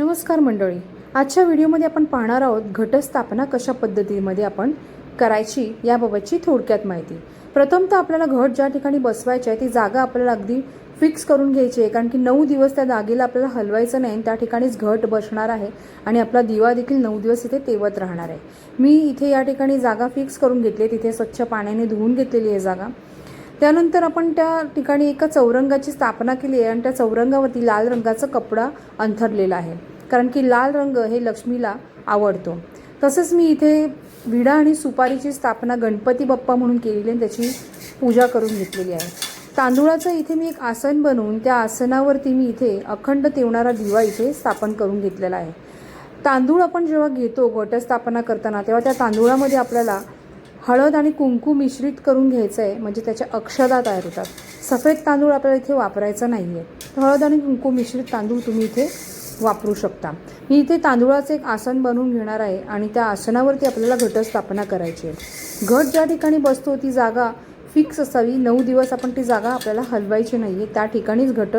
नमस्कार मंडळी. आजच्या व्हिडिओमध्ये आपण पाहणार आहोत घटस्थापना कशा पद्धतीमध्ये आपण करायची याबाबतची थोडक्यात माहिती. प्रथमतः आपल्याला घट ज्या ठिकाणी बसवायची आहे ती जागा आपल्याला अगदी फिक्स करून घ्यायची आहे कारण की नऊ दिवस त्या जागेला आपल्याला हलवायचं नाही आणि त्या ठिकाणीच घट बसणार आहे आणि आपला दिवा देखील नऊ दिवस इथे तेवत राहणार आहे. मी इथे या ठिकाणी जागा फिक्स करून घेतली आहे तिथे स्वच्छ पाण्याने धुवून घेतलेली आहे जागा. त्यानंतर आपण त्या ठिकाणी एका चौरंगाची स्थापना केली आहे आणि त्या चौरंगावरती लाल रंगाचा कपडा अंथरलेला आहे. कारण की लाल रंग हे लक्ष्मीला आवडतो. तसंच मी इथे विडा आणि सुपारीची स्थापना गणपती बाप्पा म्हणून केलेली आहे आणि त्याची पूजा करून घेतलेली आहे. तांदूळाचं इथे मी एक आसन बनवून त्या आसनावरती मी इथे अखंड तेवणारा दिवा इथे स्थापन करून घेतलेला आहे. तांदूळ आपण जेव्हा घेतो घटस्थापना करताना तेव्हा त्या तांदूळामध्ये आपल्याला हळद आणि कुंकू मिश्रित करून घ्यायचं आहे म्हणजे त्याच्या अक्षदा तयार होतात. सफेद तांदूळ आपल्याला इथे वापरायचा नाही आहे हळद आणि कुंकू मिश्रित तांदूळ तुम्ही इथे वापरू शकता. मी इथे तांदूळाचं एक आसन बनवून घेणार आहे आणि त्या आसनावरती आपल्याला घटस्थापना करायची आहे. घट ज्या ठिकाणी बसतो ती जागा फिक्स असावी. नऊ दिवस आपण ती जागा आपल्याला हलवायची नाही आहे त्या ठिकाणीच घट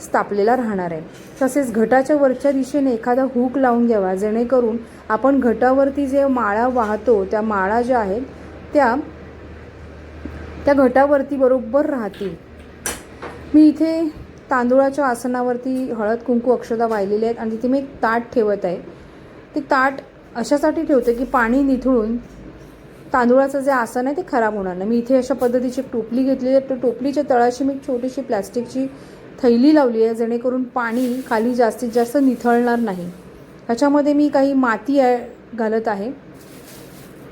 स्थापलेला राहणार आहे. तसेच घटाच्या वरच्या दिशेने एखादा हुक लावून घ्यावा. जेणेकरून आपण घटावरती जे माळा वाहतो त्या माळा ज्या आहेत त्या त्या घटावरती बरोबर राहतील. मी इथे तांदूळाच्या आसनावरती हळद कुंकू अक्षदा वाहिलेले आहेत आणि तिथे मी एक ताट ठेवत आहे. ते ताट अशासाठी ठेवते की पाणी निथळून तांदूळाचं जे आसन आहे ते खराब होणार नाही. मी इथे अशा पद्धतीची एक टोपली घेतलेली आहे. तर टोपलीच्या तळाशी मी छोटीशी प्लॅस्टिकची थैली लावली आहे जेणेकरून पाणी खाली जास्तीत जास्त निथळणार नाही. ह्याच्यामध्ये मी काही माती आहे घालत आहे.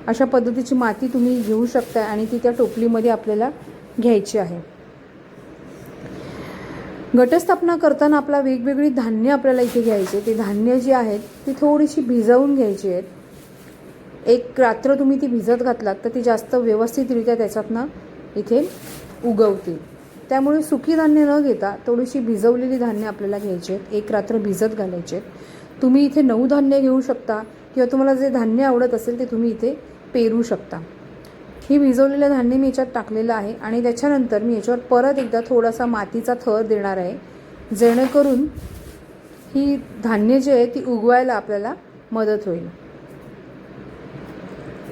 अशा पद्धतीची माती तुम्ही घेऊ शकता आणि ती त्या टोपलीमध्ये आपल्याला घ्यायची आहे. घटस्थापना करताना आपला वेगवेगळी धान्य आपल्याला इथे घ्यायचे. ते धान्य जी आहेत ती थोडीशी भिजवून घ्यायची आहेत. एक रात्र तुम्ही ती भिजत घातलात तर ती जास्त व्यवस्थितरित्या त्याच्यातनं इथे उगवतील. त्यामुळे सुकी धान्य न घेता थोडीशी भिजवलेली धान्य आपल्याला घ्यायची आहेत. एक रात्र भिजत घालायचे आहेत. तुम्ही इथे नऊ धान्य घेऊ शकता किंवा तुम्हाला जे धान्य आवडत असेल ते तुम्ही इथे पेरू शकता. ही भिजवलेलं धान्य मी याच्यात टाकलेलं आहे आणि त्याच्यानंतर मी याच्यावर परत एकदा थोडासा मातीचा थर देणार आहे. जेणेकरून ही धान्य जे आहे ती उगवायला आपल्याला मदत होईल.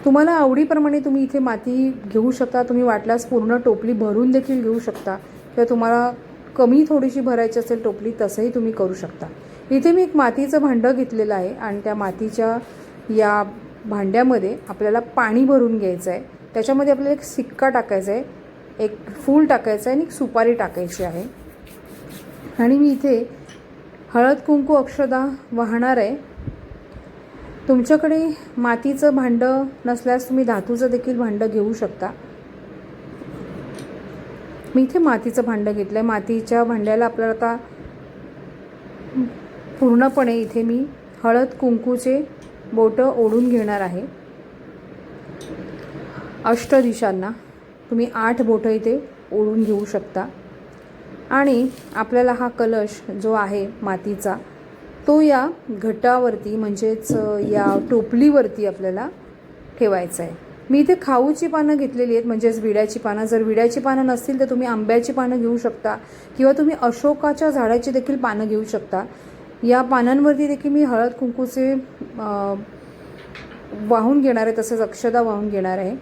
तुम्हाला आवडीप्रमाणे तुम्ही इथे माती घेऊ शकता तुम्ही वाटल्यास पूर्ण टोपली भरून देखील घेऊ शकता किंवा तुम्हाला कमी थोडीशी भरायची असेल टोपली तसंही तुम्ही करू शकता. इथे मी एक मातीचं भांडं घेतलेलं आहे आणि त्या मातीच्या या भांड्यामध्ये आपल्याला पाणी भरून घ्यायचं आहे. त्याच्यामध्ये आपल्याला एक सिक्का टाकायचा आहे एक फूल टाकायचं आहे आणि एक सुपारी टाकायची आहे. आणि मी इथे हळद कुंकू अक्षदा वाहणार आहे. तुमच्याकडे मातीचं भांडं नसल्यास तुम्ही धातूचं देखील भांडं घेऊ शकता. मी इथे मातीचं भांडं घेतलं आहे मातीच्या भांड्याला आपल्याला आता पूर्णपणे इथे मी हळद कुंकूचे बोटं ओढून घेणार आहे. अष्टदिशांना तुम्ही आठ बोटं इथे ओढून घेऊ शकता. आणि आपल्याला हा कलश जो आहे मातीचा तो या घटावरती म्हणजेच या टोपलीवरती आपल्याला ठेवायचा आहे. मी इथे खाऊची पानं घेतलेली आहेत म्हणजेच विड्याची पानं. जर विड्याची पानं नसतील तर तुम्ही आंब्याची पानं घेऊ शकता किंवा तुम्ही अशोकाच्या झाडाची देखील पानं घेऊ शकता. या पानांवरती देखील मी हळद कुंकूचे वाहून घेणार आहे तसंच अक्षदा वाहून घेणार आहे.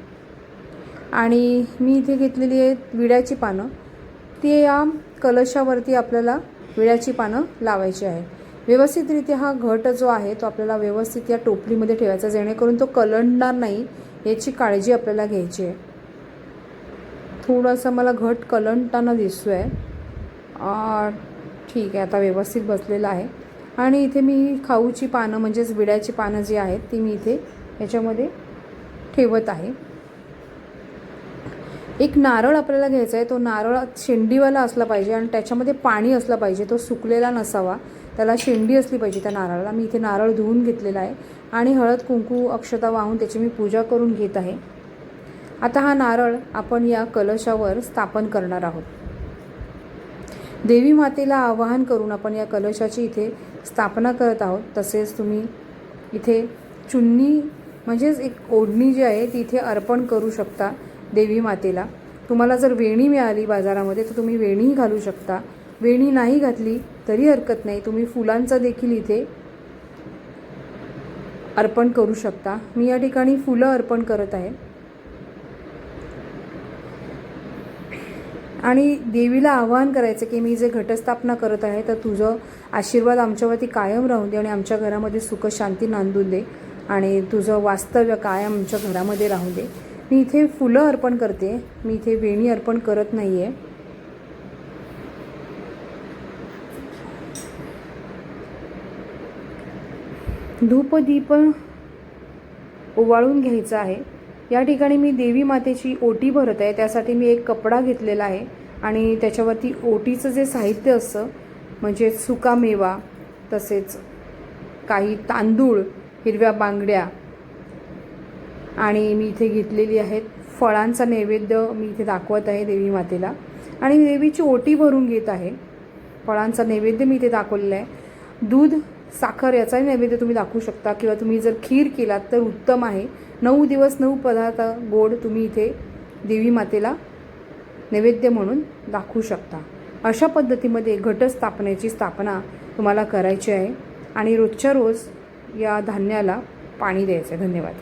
आणि मी इथे घेतलेली आहेत विड्याची पानं. ती या कलशावरती आपल्याला विड्याची पानं लावायची आहे. व्यवस्थितरित्या हा घट जो आहे तो आपल्याला व्यवस्थित या टोपलीमध्ये ठेवायचा जेणेकरून तो कलंडणार नाही याची काळजी आपल्याला घ्यायची आहे. थोडंसं मला घट कलंडताना दिसतो आहे ठीक आहे आता व्यवस्थित बसलेलं आहे. आणि इथे मी खाऊची पानं म्हणजेच विड्याची पानं जी आहेत ती मी इथे याच्यामध्ये ठेवत आहे. एक नारळ आपल्याला घ्यायचा आहे तो नारळ शेंडीवाला असला पाहिजे आणि त्याच्यामध्ये पाणी असलं पाहिजे तो सुकलेला नसावा. त्याला शेंडी असली पाहिजे त्या नारळाला. मी इथे नारळ धुवून घेतलेला आहे आणि हळद कुंकू अक्षता वाहून त्याची मी पूजा करून घेत आहे. आता हा नारळ आपण या कलशावर स्थापन करणार आहोत. देवी मातेला आवाहन करून आपण या कलशाची इथे स्थापना करत आहोत. तसेच तुम्ही इथे चुन्नी म्हणजेच एक ओढणी जी आहे ती इथे अर्पण करू शकता देवी मातेला. तुम्हाला जर वेणी मिळाली बाजारामध्ये तर तुम्ही वेणीही घालू शकता. वेणी नाही घातली तरी हरकत नाही. तुम्ही फुलांचा देखील इथे अर्पण करू शकता. मी या ठिकाणी फुलं अर्पण करत आहे. आणि देवीला आवाहन करायचं की मी जे घटस्थापना करत आहे तर तुझं आशीर्वाद आमच्यावरती कायम राहून दे आणि आमच्या घरामध्ये सुख शांती नांदून दे आणि तुझं वास्तव्य कायम आमच्या घरामध्ये राहून दे. मी इथे फुलं अर्पण करते. मी इथे वेणी अर्पण करत नाही आहे धूपदीप ओवाळून घ्यायचा आहे. या ठिकाणी मी देवी मातेची ओटी भरत आहे. त्यासाठी मी एक कपडा घेतलेला आहे आणि त्याच्यावरती ओटीचं जे साहित्य असतं म्हणजे सुकामेवा तसेच काही तांदूळ हिरव्या बांगड्या आणि मी इथे घेतलेली आहेत. फळांचा नैवेद्य मी इथे दाखवत आहे देवी मातेला. आणि देवीची ओटी भरून घेत आहे. फळांचा नैवेद्य मी इथे दाखवलेला आहे. दूध साखर याचाही नैवेद्य तुम्ही दाखवू शकता किंवा तुम्ही जर खीर केलात तर उत्तम आहे. नऊ दिवस नऊ पदार्थ गोड तुम्ही इथे देवी मातेला नैवेद्य म्हणून दाखवू शकता. अशा पद्धतीमध्ये घटस्थापनेची स्थापना तुम्हाला करायची आहे आणि रोजच्या रोज या धान्याला पाणी द्यायचं आहे. धन्यवाद.